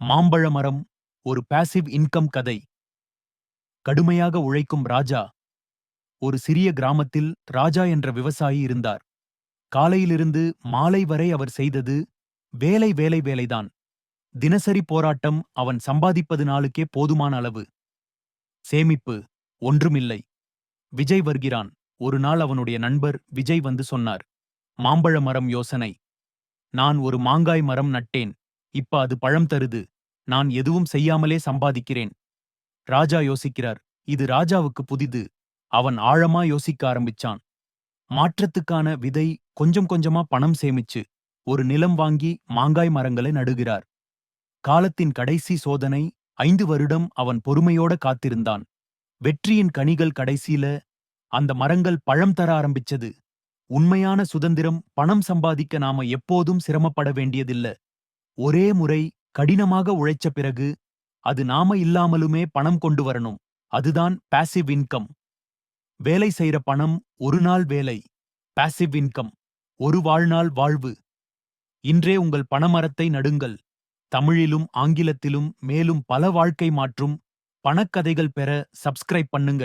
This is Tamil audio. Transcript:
மாம்பழ மரம் ஒரு பாசிவ் இன்கம் கதை. கடுமையாக உழைக்கும் ராஜா ஒரு சிறிய கிராமத்தில் ராஜா என்ற விவசாயி இருந்தார். காலையிலிருந்து மாலை வரை அவர் செய்தது வேலை வேலை வேலைதான். தினசரி போராட்டம் அவன் சம்பாதிப்பது நாளுக்கே போதுமான அளவு. சேமிப்பு ஒன்றுமில்லை. விஜய் வருகிறான். ஒரு நாள் அவனுடைய நண்பர் விஜய் வந்து சொன்னார் மாம்பழ மரம் யோசனை. நான் ஒரு மாங்காய் மரம் நட்டேன். இப்ப அது பழம் தருது. நான் எதுவும் செய்யாமலே சம்பாதிக்கிறேன். ராஜா யோசிக்கிறார். இது ராஜாவுக்கு புதிது. அவன் ஆழமா யோசிக்க ஆரம்பிச்சான். மாற்றத்துக்கான விதை கொஞ்சம் கொஞ்சமா பணம் சேமிச்சு ஒரு நிலம் வாங்கி மாங்காய் மரங்களை நடுகிறார். காலத்தின் கடைசி சோதனை ஐந்து வருடம் அவன் பொறுமையோட காத்திருந்தான். வெற்றியின் கனிகள் கடைசியில அந்த மரங்கள் பழம் தர ஆரம்பிச்சது. உண்மையான சுதந்திரம் பணம் சம்பாதிக்க நாம எப்போதும் சிரமப்பட வேண்டியதில்ல. ஒரே முறை கடினமாக உழைச்ச பிறகு அது நாம இல்லாமலுமே பணம் கொண்டு வரணும். அதுதான் பாசிவ் இன்கம் வேலை செய்யற பணம் ஒரு நாள் வேலை. பாசிவ் இன்கம் ஒரு வாழ்நாள் வாழ்வு. இன்றே உங்கள் பணமரத்தை நடுங்கள். தமிழிலும் ஆங்கிலத்திலும் மேலும் பல வாழ்க்கை மாற்றும் பணக்கதைகள் பெற சப்ஸ்கிரைப் பண்ணுங்க.